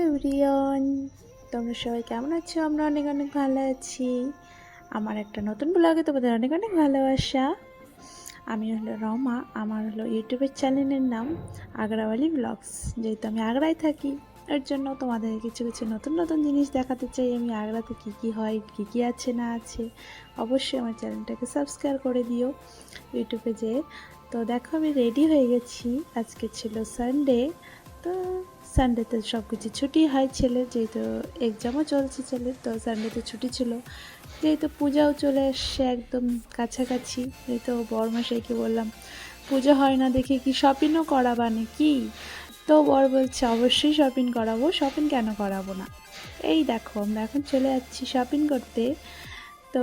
Everyone, তোমরা সবাই কেমন আছো? আমরা অনেক অনেক ভালো আছি। আমার একটা নতুন ব্লগে তোমাদের অনেক অনেক ভালোবাসা। আমি হলো রমা, আমার হলো ইউটিউবের চ্যানেলের নাম আগ্রাওয়ালি ব্লগস। যেহেতু আমি আগ্রায় থাকি, এর জন্য তোমাদের কিছু কিছু নতুন নতুন জিনিস দেখাতে চাই। আমি আগ্রাতে কী কী হয়, কী কী আছে, না আছে, অবশ্যই আমার চ্যানেলটাকে সাবস্ক্রাইব করে দিও ইউটিউবে যে তো দেখো, আমি রেডি হয়ে গেছি। আজকে ছিল সানডে তো সানডেতে সব কিছু ছুটি হয় ছেলের, যেহেতু এক্সামও চলছে ছেলের, তো সানডেতে ছুটি ছিল। যেহেতু পূজাও চলে এসছে একদম কাছাকাছি এই যেহেতু বরমাসাইকে বললাম, পুজো হয় না দেখে কি শপিংও করাবা নাকি? তো বর বলছে, অবশ্যই শপিং করাবো শপিং কেন করাবো না? এই দেখো, আমরা এখন চলে যাচ্ছি শপিং করতে। তো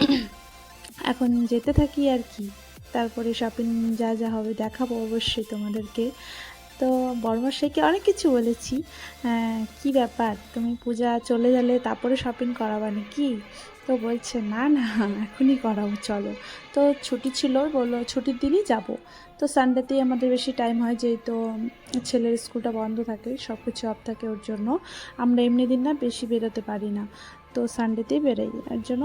এখন যেতে থাকি আর কি। তারপরে শপিং যা যা হবে দেখাবো অবশ্যই তোমাদেরকে। তো বড়মশাইকে অনেক কিছু বলেছি। হ্যাঁ, কি ব্যাপার? তুমি পূজা চলে গেলে তারপরে শপিং করাবা নাকি? তো বলছে না না এখনই করাবো চলো। তো ছুটি ছিল বলল ছুটির দিনই যাব। তো সানডেতেই আমাদের বেশি টাইম হয় যেহেতু ছেলের স্কুলটা বন্ধ থাকে সব কিছু অফ থাকে ওর জন্য। আমরা এমনি দিন না বেশি বেরোতে পারি না। তো সানডেতেই বেরোই। এর জন্য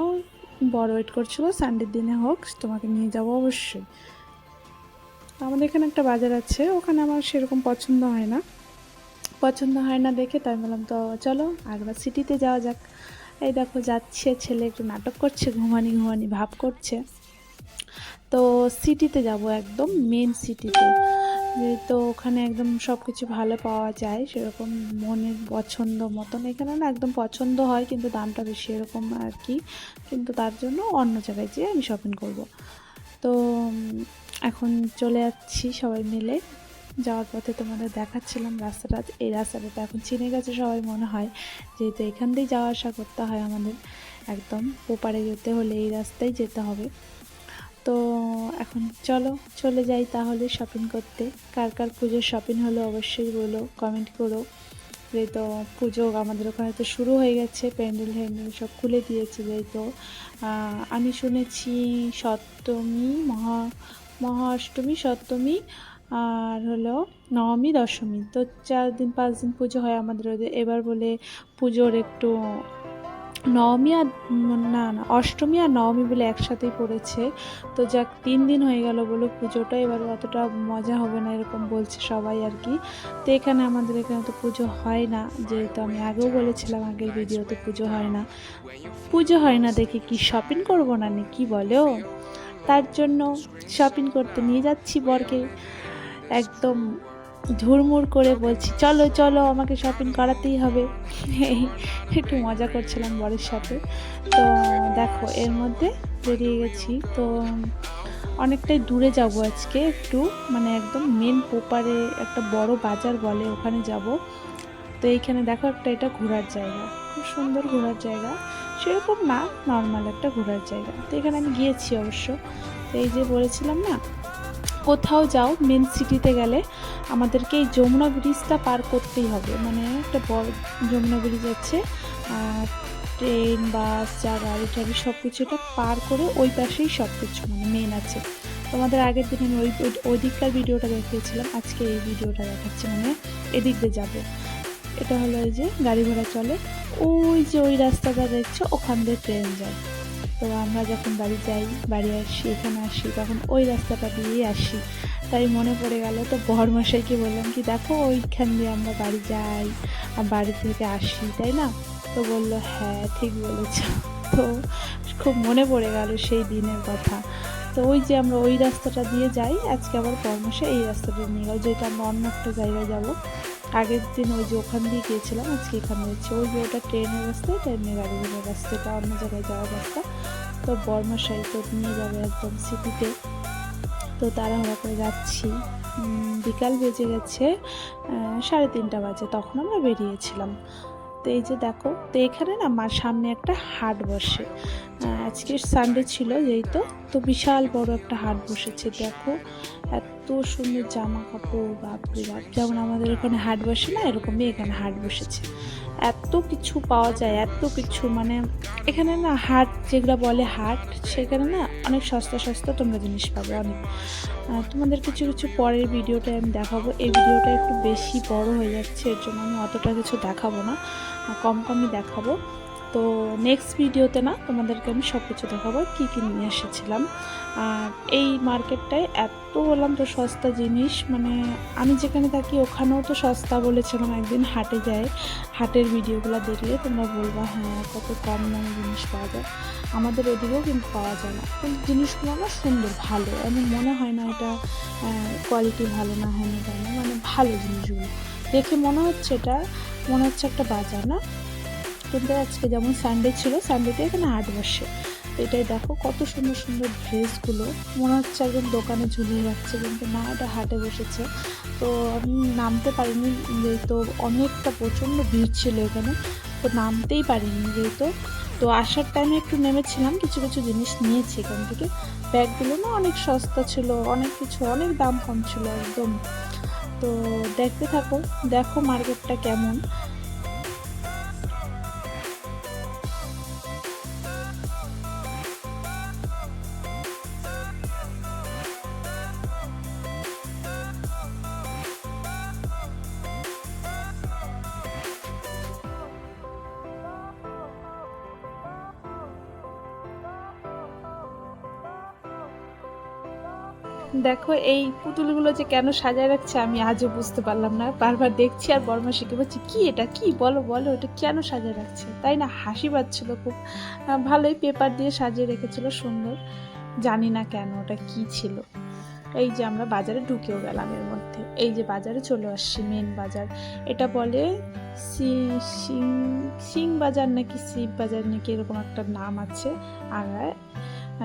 বড় ওয়েট করছিল সানডের দিনে হোক তোমাকে নিয়ে যাব অবশ্যই। আমাদের এখানে একটা বাজার আছে, ওখানে আমার সেরকম পছন্দ হয় না। পছন্দ হয় না দেখে তাই বললাম, তো চলো আগ্রা সিটিতে যাওয়া যাক। এই দেখো যাচ্ছে ছেলে একটু নাটক করছে, ঘুমানি ঘুমানি ভাব করছে। তো সিটিতে যাব একদম মেন সিটিতে তো। ওখানে একদম সব কিছু ভালো পাওয়া যায়, সেরকম মনের পছন্দ মতন। এখানে না একদম পছন্দ হয়, কিন্তু দামটা বেশি এরকম আর কি। কিন্তু তার জন্য অন্য জায়গায় যেয়ে আমি শপিং করব। তো এখন চলে যাচ্ছি সবাই মিলে। যাওয়ার পথে তোমাদের দেখাচ্ছিলাম রাস্তাটা। এই রাস্তাটা তো এখন চিনে গেছে সবাই মনে হয়। যেহেতু এখান দিয়েই যাওয়া আসা করতে হয় আমাদের। একদম ওপারে যেতে হলে এই রাস্তায় যেতে হবে। তো এখন চলো, চলে যাই তাহলে শপিং করতে। কার কার পুজোর শপিং হলো অবশ্যই বলো কমেন্ট করো। তো পুজো আমাদের ওখানে তো শুরু হয়ে গেছে, প্যান্ডেল হ্যান্ডেল সব খুলে দিয়েছে যেহেতু। আমি শুনেছি সপ্তমী, মহা মহা অষ্টমী সপ্তমী আর হলো নবমী, দশমী। তো চার দিন, পাঁচ দিন পুজো হয় আমাদের ওদের। এবার বলে পুজোর একটু নবমী আর না না, অষ্টমী আর নবমী বলে একসাথেই পড়েছে। তো যাক, তিন দিন হয়ে গেল বলে পুজোটা। এবার অতটা মজা হবে না এরকম বলছে সবাই আর কি। তো এখানে আমাদের এখানে তো পুজো হয় না। যেহেতু আমি আগেও বলেছিলাম আগের ভিডিওতে পুজো হয় না। পুজো হয় না দেখে কি শপিং করব না? কি বলো? তার জন্য শপিং করতে নিয়ে যাচ্ছি বরকে। একদম ঝুরমুর করে বলছি, চলো চলো, আমাকে শপিং করাতেই হবে। একটু মজা করছিলাম বরের সাথে। তো দেখো, এর মধ্যে বেরিয়ে গেছি। তো অনেকটাই দূরে যাব আজকে একটু মানে একদম মেন পোপারে একটা বড় বাজার বলে ওখানে যাব। তো এইখানে দেখো একটা, এটা ঘোরার জায়গা। খুব সুন্দর ঘোরার জায়গা। সেরকম না নর্মাল একটা ঘোরার জায়গা। তো এখানে আমি গিয়েছি অবশ্য। তো এই যে বলেছিলাম না, কোথাও যাও মেন সিটিতে গেলে আমাদেরকে এই যমুনা ব্রিজটা পার করতেই হবে। মানে একটা বড় যমুনা ব্রিজ আছে ট্রেন বাস যা গাড়ি টাড়ি সব কিছুটা পার করে ওই পাশেই সব কিছু মানে মেন আছে। তোমাদের আগের দিন আমি ওই ওই দিককার ভিডিওটা দেখিয়েছিলাম, আজকে এই ভিডিওটা দেখাচ্ছি মানে এদিক দিয়ে যাব। এটা হলো এই যে গাড়ি ঘোড়া চলে। ওই যে ওই রাস্তাটা দেখছ, ওখান দিয়ে ট্রেন যায়। তো আমরা যখন বাড়ি যাই, বাড়ি আসি, এখানে আসি, তখন ওই রাস্তাটা দিয়েই আসি। তাই মনে পড়ে গেল তো মশাইকে বললাম কি, দেখো ওইখান দিয়ে আমরা বাড়ি যাই, আর বাড়ি থেকে আসি, তাই না? তো বলল হ্যাঁ ঠিক বলেছ। তো খুব মনে পড়ে গেল সেই দিনের কথা। তো ওই যে আমরা ওই রাস্তাটা দিয়ে যাই, আজকে আবার পরমশে এই রাস্তাটা নিয়ে গেল যেহেতু আমরা অন্য একটা জায়গায় যাব। আগের দিন ওই যে ওখান দিয়ে গিয়েছিলাম, আজকে এখানে হচ্ছে ওই যে ওটা ট্রেনের রাস্তা, এটা এমনি গাড়ি ঘোড়ার রাস্তা অন্য জায়গায় যাওয়ার রাস্তা। তো বর্মাশাই তো নিয়ে যাবে একদম সিটিতে। তো তাড়াহুড়া করে যাচ্ছি। বিকাল বেজে গেছে সাড়ে তিনটা বাজে, তখন আমরা বেরিয়েছিলাম। তো এই যে দেখো, তো এখানে না আমার সামনে একটা হাট বসে। আজকে সানডে ছিল যেই তো। তো বিশাল বড় একটা হাট বসেছে, দেখো। এত সুন্দর জামা কাপড় বাপরে বাপ। যেমন আমাদের এখানে হাট বসে না, এরকমই এখানে হাট বসেছে। এত কিছু পাওয়া যায়, এত কিছু। মানে এখানে না হাট, যেগুলো বলে হাট, সেখানে না অনেক সস্তা সস্তা তোমরা জিনিস পাবে, অনেক। তোমাদের কিছু কিছু পরের ভিডিওটা আমি দেখাবো। এই ভিডিওটা একটু বেশি বড় হয়ে যাচ্ছে, এর জন্য আমি অতটা কিছু দেখাবো না, কম কমই দেখাবো। তো নেক্সট ভিডিওতে না তোমাদেরকে আমি সব কিছু দেখাবো, কী কী নিয়ে এসেছিলাম। আর এই মার্কেটটায় এত বললাম তো সস্তা জিনিস মানে আমি যেখানে থাকি ওখানেও তো সস্তা বলেছিলাম, একদিন হাটে যায় হাটের ভিডিওগুলো দেখলে তোমরা বলবা হ্যাঁ কত কম দামে জিনিস পাওয়া যায়। আমাদের ওদিকেও কিন্তু পাওয়া যায় না, কিন্তু জিনিসগুলো না সুন্দর, ভালো। এমন মনে হয় না এটা কোয়ালিটি ভালো না হয় না মানে ভালো জিনিসগুলো। দেখে মনে হচ্ছে এটা, মনে হচ্ছে একটা বাজার না? কিন্তু আজকে যেমন সানডে ছিল সানডেতে এখানে হাট বসে। তো এটাই দেখো কত সুন্দর সুন্দর ড্রেসগুলো। মনে হচ্ছে একদম দোকানে ঝুলিয়ে যাচ্ছে কিন্তু না, এটা হাটে বসেছে। তো আমি নামতে পারিনি, যেহেতু অনেকটা প্রচণ্ড ভিড় ছিল এখানে, তো নামতেই পারিনি যেহেতু। তো আসার টাইমে একটু নেমেছিলাম, কিছু কিছু জিনিস নিয়েছি এখান থেকে। ব্যাগগুলো না অনেক সস্তা ছিল, অনেক কিছু, অনেক দাম কম ছিল একদম। তো দেখতে থাকো, দেখো মার্কেটটা কেমন। দেখো, এই পুতুলগুলো যে কেন সাজায় রাখছে আমি আজও বুঝতে পারলাম না। বারবার দেখছি আর বর্মা শিখে বলছি, কি এটা? কি? বলো বলো, এটা কেন সাজায় রাখছে? তাই না, হাসি পাচ্ছিল খুব। ভালোই পেপার দিয়ে সাজিয়ে রেখেছিল, সুন্দর। জানি না কেন ওটা কি ছিল। এই যে আমরা বাজারে ঢুকেও গেলাম এর মধ্যে। এই যে বাজারে চলে আসছি মেন বাজার। এটা বলে সি- বাজার নাকি শিব বাজার নাকি এরকম একটা নাম আছে। আর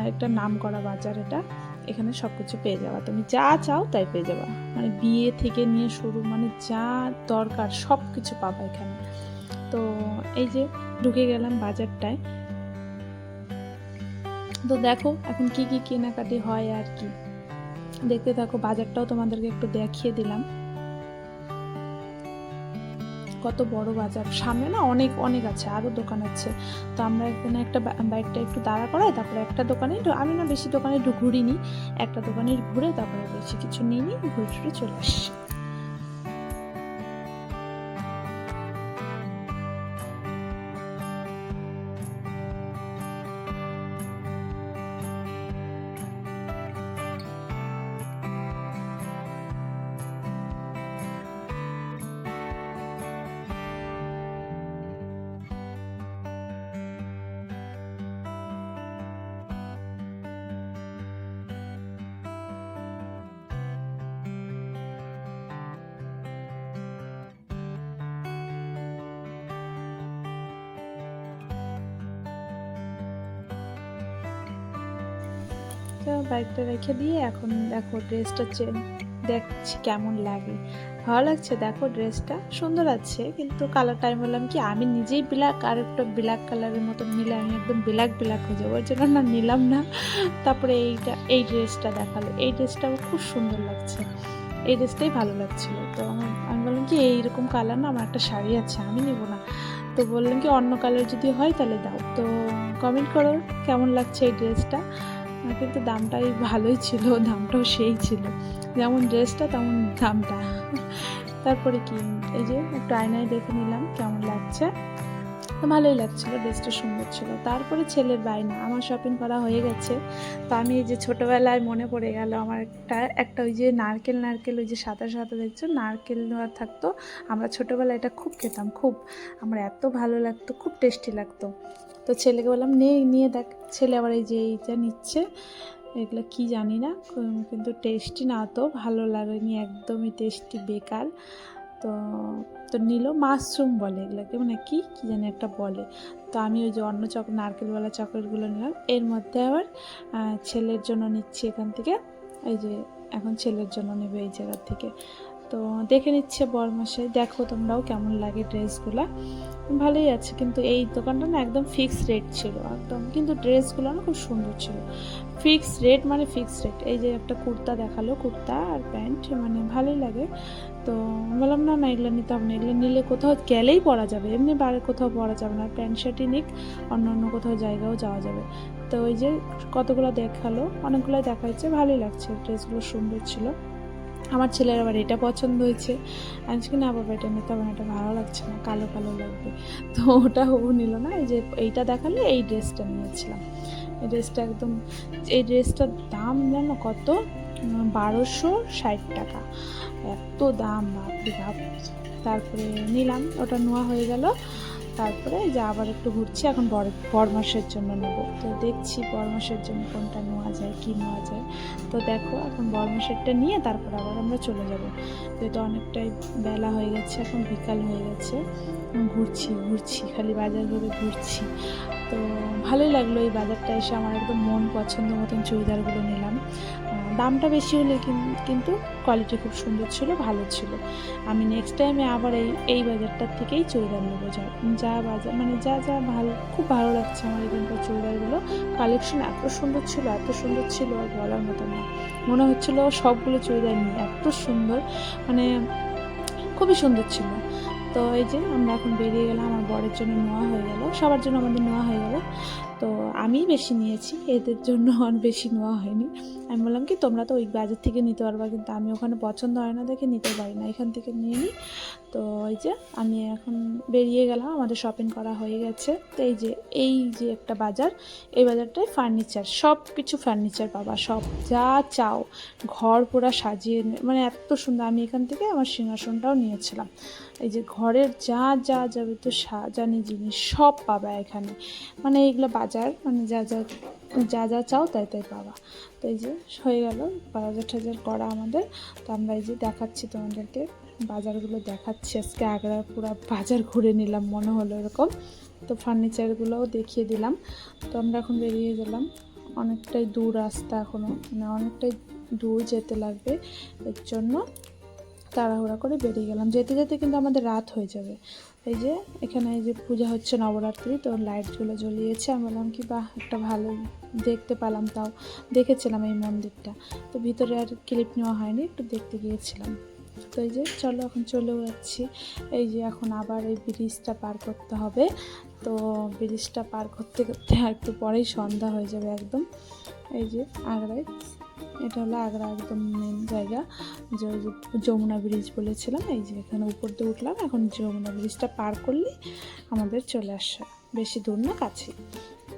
একটা নাম করা বাজার এটা। এখানে সব কিছু পেয়ে যাওয়া তুমি যা চাও তাই পেয়ে যাবা। মানে বিয়ে থেকে নিয়ে শুরু মানে যা দরকার সব কিছু পাবা এখানে। তো এই যে ঢুকে গেলাম বাজারটায়। তো দেখো এখন কি কি কেনাকাটি হয় আর কি। দেখতে থাকো, বাজারটাও তোমাদেরকে একটু দেখিয়ে দিলাম। কত বড় বাজার। সামনে না অনেক অনেক আছে আরও দোকান আছে। তো আমরা এখানে একটা বাইকটা একটু দাঁড়া করাই, তারপরে একটা দোকানে আমি না বেশি দোকানে একটু ঘুরিনি। একটা দোকানে ঘুরে তারপরে বেশি কিছু নিয়ে নিই ঘুরে ঘুরে চলে আসছি তো বাইকটা রেখে দিয়ে এখন দেখো ড্রেসটা দেখছি কেমন লাগে। ভালো লাগছে? দেখো ড্রেসটা সুন্দর আছে, কিন্তু কালারটা আমি বললাম কি, আমি নিজেই ব্ল্যাক আর একটা ব্ল্যাক কালারের মতো নিলে আমি একদম ব্ল্যাক ব্ল্যাক হয়ে যাব। ওই জন্য না নিলাম না। তারপরে এইটা, এই ড্রেসটা দেখাল। এই ড্রেসটাও খুব সুন্দর লাগছে। এই ড্রেসটাই ভালো লাগছিল। তো আমার- আমি বললাম কি এইরকম কালার না, আমার একটা শাড়ি আছে, আমি নেব না। তো বললাম কি, অন্য কালার যদি হয় তাহলে দাও। তো কমেন্ট করো, কেমন লাগছে এই ড্রেসটা কিন্তু দামটাই ভালোই ছিল, দামটাও সেই ছিল। যেমন ড্রেসটা, তেমন দামটা। তারপরে কি, এই যে একটু আয়নায় দেখে নিলাম কেমন লাগছে। ভালোই লাগছিল, ড্রেসটা সুন্দর ছিল। তারপরে ছেলের বায়না, আমার শপিং করা হয়ে গেছে। তো আমি এই যে ছোটোবেলায় মনে পড়ে গেল আমার একটা একটা ওই যে নারকেল নারকেল, ওই যে সাদা সাদা দেখছ? নারকেল থাকতো। আমরা ছোটোবেলায় এটা খুব খেতাম, খুব। আমার এত ভালো লাগতো, খুব টেস্টি লাগতো। তো ছেলেকে বললাম, নে, নিয়ে দেখ। ছেলে আবার এই যে এইটা নিচ্ছে। এগুলো কি জানি না কিন্তু টেস্টি না তো, ভালো লাগেনি, একদমই টেস্টি, বেকার। তো তো নিল, মাশরুম বলে এগুলোকে মানে কি কি জানি একটা বলে। তো আমি ওই যে অন্য চক, নারকেলওয়ালা চকলেটগুলো নিলাম। এর মধ্যে আবার ছেলের জন্য নিচ্ছি এখান থেকে। এই যে, এখন ছেলের জন্য নেবে এই জায়গার থেকে। তো দেখে নিচ্ছে বরমাসে, দেখো তোমরাও কেমন লাগে ড্রেসগুলো। ভালোই আছে, কিন্তু এই দোকানটা না একদম ফিক্স রেট ছিল, একদম। কিন্তু ড্রেসগুলো না খুব সুন্দর ছিল। ফিক্স রেট মানে ফিক্স রেট এই যে একটা কুর্তা দেখাল, কুর্তা আর প্যান্ট মানে ভালোই লাগে। তো বললাম, না না, এগুলো নিতে হবে না, এগুলো নিলে কোথাও গেলেই পরা যাবে, এমনি বাইরে কোথাও পরা যাবে না, প্যান্ট শার্টই নিক, অন্য অন্য কোথাও জায়গাও যাওয়া যাবে। তো ওই যে কতগুলো দেখাল অনেকগুলো দেখা যাচ্ছে ভালোই লাগছে, ড্রেসগুলো সুন্দর ছিল। আমার ছেলের আবার এটা পছন্দ হয়েছে। আজকে না বাবা, এটা নিতে হবে এটা ভালো লাগছে না, কালো কালো লাগবে। তো ওটা ও নিল না, এই যে এইটা দেখালে এই ড্রেসটা নিয়েছিলাম। এই ড্রেসটা একদম, এই ড্রেসটার দাম জানো কত? বারোশো ষাট টাকা। এত দাম, বাপরে বাপ। তারপরে নিলাম, ওটা নোয়া হয়ে গেল। তারপরে যা আবার একটু ঘুরছি, এখন বর, বরমাসের জন্য নেব। তো দেখছি বরমাসের জন্য কোনটা নেওয়া যায়, কী নেওয়া যায়। তো দেখো, এখন বরমাসেরটা নিয়ে তারপর আবার আমরা চলে যাব। যেহেতু অনেকটাই বেলা হয়ে গেছে, এখন বিকাল হয়ে গেছে, ঘুরছি ঘুরছি, খালি বাজার ঘুরে ঘুরছি। তো ভালোই লাগল এই বাজারটা এসে। আমার একদম মন পছন্দ মতন চুড়িদারগুলো নিলাম। দামটা বেশি হলে কিন্তু কোয়ালিটি খুব সুন্দর ছিল, ভালো ছিল। আমি নেক্সট টাইমে আবার এই এই বাজারটার থেকেই চুড়িদার নেব। যা যা বাজার মানে যা যা ভালো, খুব ভালো লাগছে আমার এখানকার চুড়িদারগুলো। কালেকশন এত সুন্দর ছিল, এত সুন্দর ছিল আর বলার মতো না। মনে হচ্ছিল সবগুলো চুড়িদার নিয়ে এত সুন্দর মানে খুবই সুন্দর ছিল। তো এই যে আমরা এখন বেরিয়ে গেলাম, আমার বরের জন্য নেওয়া হয়ে গেল। সবার জন্য আমাদের নেওয়া হয়ে গেল। তো আমি বেশি নিয়েছি, এদের জন্য আর বেশি নেওয়া হয়নি। আমি বললাম কি, তোমরা তো ওই বাজার থেকে নিতে পারবা, কিন্তু আমি ওখানে পছন্দ হয় না দেখে নিতে পারি না। এখান থেকে নিয়ে নিই তো ওই যে আমি এখন বেরিয়ে গেলাম, আমাদের শপিং করা হয়ে গেছে। তো এই যে এই যে একটা বাজার, এই বাজারটায় ফার্নিচার সব কিছু ফার্নিচার পাবা, সব যা চাও। ঘর পুরা সাজিয়ে মানে এত সুন্দর। আমি এখান থেকে আমার সিংহাসনটাও নিয়েছিলাম। এই যে ঘরের যা যা যাবে তো সাজানি জিনিস সব পাবা এখানে। মানে এইগুলো বাজার মানে যা যা যা যা চাও তাই তাই পাবা। তো এই যে হয়ে গেল, বাজার টাজার করা আমাদের। তো আমরা এই যে দেখাচ্ছি তোমাদেরকে, বাজারগুলো দেখাচ্ছি। আজকে আগ্রার পুরো বাজার ঘুরে নিলাম, মনে হলো এরকম। তো ফার্নিচারগুলোও দেখিয়ে দিলাম। তো আমরা এখন বেরিয়ে গেলাম। অনেকটাই দূর রাস্তা এখনও মানে অনেকটাই দূর যেতে লাগবে এর জন্য। তাড়াহুড়া করে বেরিয়ে গেলাম। যেতে যেতে কিন্তু আমাদের রাত হয়ে যাবে। এই যে, এখানে এই যে পূজা হচ্ছে নবরাত্রি, তো লাইটগুলো জ্বলিয়েছে। আমি বললাম কি, বাহ, একটা ভালো দেখতে পেলাম তাও। দেখেছিলাম এই মন্দিরটা। তো ভিতরে আর ক্লিপ নেওয়া হয়নি, একটু দেখতে গিয়েছিলাম। তো এই যে, চলো এখন চলেও যাচ্ছি। এই যে, এখন আবার এই ব্রিজটা পার করতে হবে। তো ব্রিজটা পার করতে করতে একটু পরেই সন্ধ্যা হয়ে যাবে একদম। এই যে আগ্রায় এটা হলো আগ্রা একদম মেন জায়গা। যে যমুনা ব্রিজ বলেছিলাম, এই যে এখানে উপর দিয়ে উঠলাম। এখন যমুনা ব্রিজটা পার করলেই আমাদের চলে আসা। বেশি দূর না কাছে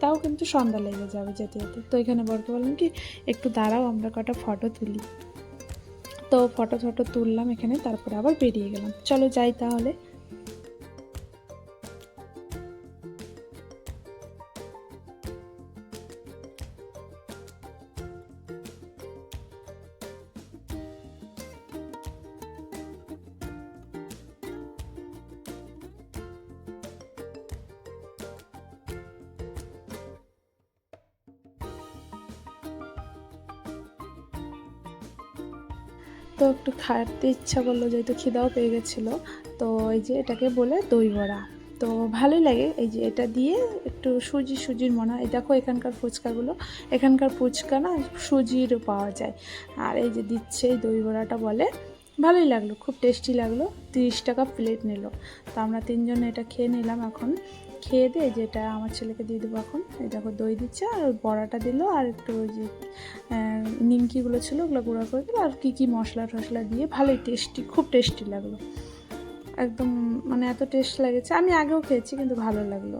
তাও কিন্তু সন্ধ্যা লেগে যাবে যেতে যেতে তো এখানে বরকে বললাম কি, একটু দাঁড়াও, আমরা কটা ফটো তুলি। তো ফটো ফটো তুললাম এখানে, তারপরে আবার বেরিয়ে গেলাম। চলো যাই তাহলে। তো একটু খাটতে ইচ্ছা করল, যেহেতু খিদাও পেয়ে গেছিল, তো এই যে এটাকে বলে দই বড়া। তো ভালোই লাগে এই যে এটা দিয়ে একটু সুজি সুজির মনে হয়। দেখো এখানকার ফুচকাগুলো, এখানকার ফুচকা না সুজিরও পাওয়া যায়। আর এই যে দিচ্ছে এই দই বড়াটা বলে ভালোই লাগল, খুব টেস্টি লাগল। তিরিশ টাকা প্লেট নিল। তো আমরা তিনজন এটা খেয়ে নিলাম এখন। খেয়ে দিয়ে যেটা আমার ছেলেকে দিয়ে দেবো এখন, এই দেখো দই দিচ্ছে আর বড়াটা দিল আর একটু ওই যে নিমকিগুলো ছিল ওগুলো গুঁড়া করে দিল আর কী কী মশলা টশলা দিয়ে ভালোই টেস্টি খুব টেস্টি লাগল। একদম মানে এত টেস্ট লেগেছে। আমি আগেও খেয়েছি কিন্তু ভালো লাগল।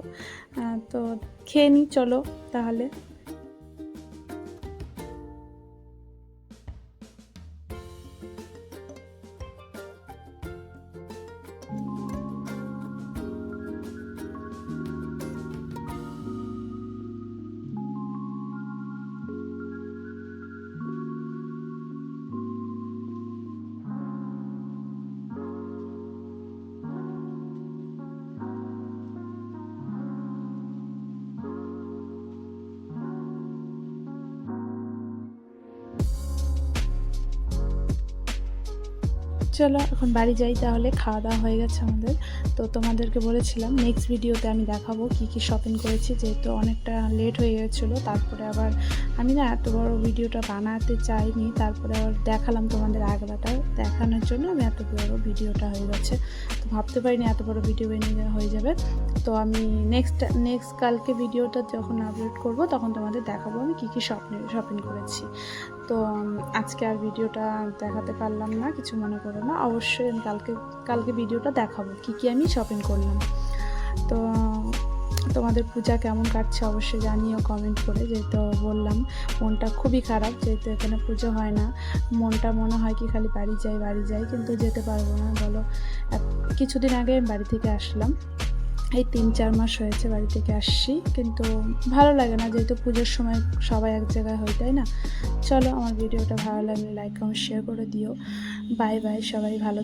তো খেয়ে নিই চলো তাহলে। চলো, এখন বাড়ি যাই তাহলে, খাওয়া দাওয়া হয়ে গেছে আমাদের। তো তোমাদেরকে বলেছিলাম নেক্সট ভিডিওতে আমি দেখাবো কি কি শপিং করেছি, যেহেতু অনেকটা লেট হয়ে গেছিল। তারপরে আবার আমি না এত বড় ভিডিওটা বানাতে চাইনি। তারপরে আবার দেখালাম তোমাদের আগলাটা দেখানোর জন্য আমি এত বড় ভিডিওটা হয়ে গেছে। তো ভাবতে পারিনি এত বড় ভিডিও বেরিয়ে হয়ে যাবে। তো আমি নেক্সট নেক্সট কালকে ভিডিওটা যখন আপলোড করব, তখন তোমাদের দেখাবো আমি কী কী শপিং শপিং করেছি। তো আজকে আর ভিডিওটা দেখাতে পারলাম না, কিছু মনে করো না। অবশ্যই আমি কালকে কালকে ভিডিওটা দেখাবো, কী কী আমি শপিং করলাম। তো, তোমাদের পূজা কেমন কাটছে অবশ্যই জানিও কমেন্ট করে, যেহেতু বললাম, মনটা খুবই খারাপ, যেহেতু এখানে পুজো হয় না। মনটা মনে হয় কি খালি বাড়ি যাই বাড়ি যাই, কিন্তু যেতে পারব না, বলো। কিছুদিন আগে আমি বাড়ি থেকে আসলাম। এই তিন চার মাস হয়েছে বাড়ি থেকে আসছি, কিন্তু ভালো লাগে না যেহেতু পুজোর সময় সবাই এক জায়গায় হয়, তাই না? চলো আমার ভিডিওটা ভালো লাগলে লাইক কমেন্ট শেয়ার করে দিও। বাই বাই সবাই ভালো